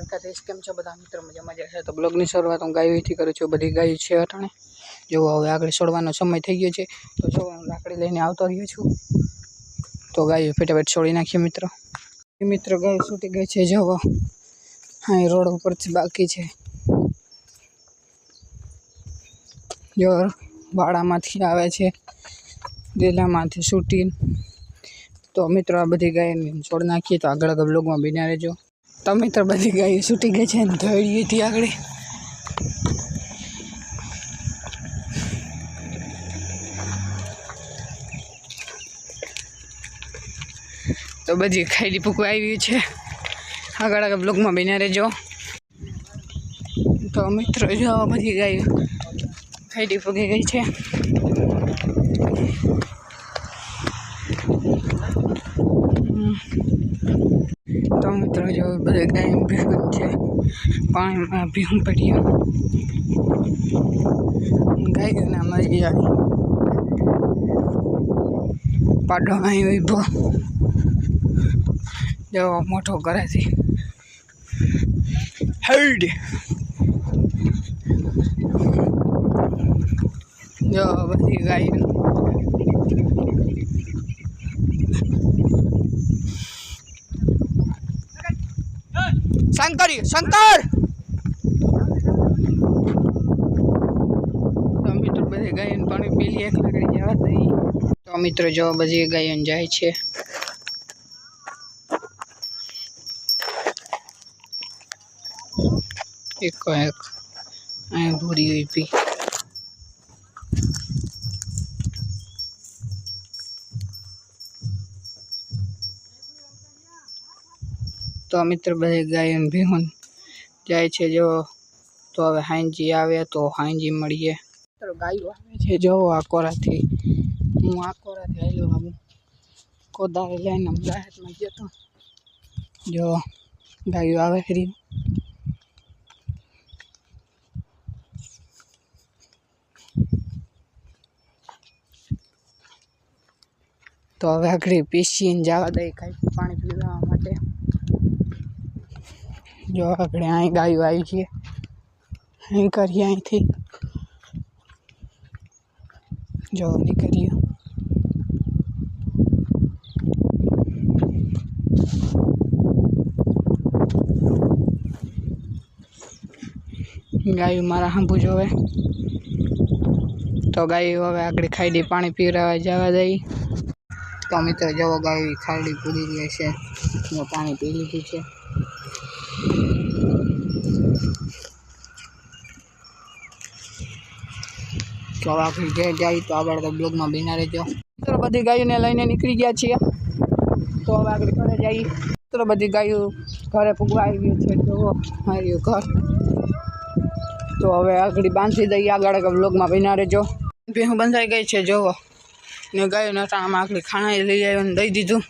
દ્વારકાધીશ કેમ છો બધા મિત્રો? મજા જશે તો બ્લોગની શરૂઆત હું ગાયોથી કરું છું. બધી ગાયો છે અટાણે. જો હવે આગળ છોડવાનો સમય થઈ ગયો છે. તો જો હું લાકડી લઈને આવતો રહ્યો છું. તો ગાયો ફેટાફેટ છોડી નાખીએ મિત્રો. મિત્રો ગાય છૂટી ગઈ છે. જવો હા રોડ ઉપરથી બાકી છે. જો વાડામાંથી આવે છે. દેલામાંથી છૂટી તો મિત્રો, આ બધી ગાયને છોડ નાખીએ. તો આગળ આગળ બ્લોગમાં બિના રહેજો. તો બધી ગાયો છૂટી ગઈ છે ને ધોળીએથી આગળ. તો બધી ખાઈલી પૂકવા આવી છે. આગળ આગળ બ્લોગમાં બિના રહેજો. તો મિત્રો, જો બધી ગાયો ખાઈલી પૂકી ગઈ છે. મિત્રો, જો બધે ગાય ભેગું છે. પાણીમાં ભીમ પડ્યું ગાયોના મરી આવી. પાડો અહીં ઊભો. જો મોટો કરે છે. હેડ. જો બધી ગાયો શંકરી શંકર! તો મિત્રો બધી ગાયોને પાણી પીલી એક લાકડી જવા દઈ તો મિત્રો જો બધી ગાયોને જાય છે. એક એક. અહીં ભૂરી ઊભી તો મિત્ર બધી ગાયોને ભીહું જાય છે જો. તો હવે હાંજી આવે તો હાંજી મળીએ. મિત્રો ગાયો આવે છે જો આ કોરાથી. હું આ કોરાથી આવેલો આવું કોદાળી લઈને ગાયતમાં ગયો તો. જો ગાયો આવે ખરી તો હવે આગળ પીસીને જવા દઈ કાંઈ પાણી પીવા માટે. જો આપણે અહીં ગાયો આવી છે અહીં કરીએ અહીંથી. જો નીકળીએ. ગાયું મારા હાંભું જોવે. તો ગાયું હવે આગળ ખાઈ પાણી પીવડાવવા જવા દઈ. તો મિત્રો જવો ગાયું ખાડી પૂરી ગઈ છે. પાણી પી લીધું છે. તો હવે આપણે જાય તો આગળ તો બ્લોગમાં બિના રહેજો. મિત્રો, બધી ગાયોને લઈને નીકળી ગયા છીએ. તો હવે આગળ ઘરે જઈએ. મિત્રો, બધી ગાયો ઘરે પૂગવા આવી છે. તો માર્યું ઘર. તો હવે આગળ બાંધી દઈએ આગળ બ્લોગમાં બિના રહેજો. ભેહું બંધાઈ ગઈ છે જોવો ને ગાયો નટાણામાં આગળ ખાણા લઈ આવ્યો ને દઈ દીધું.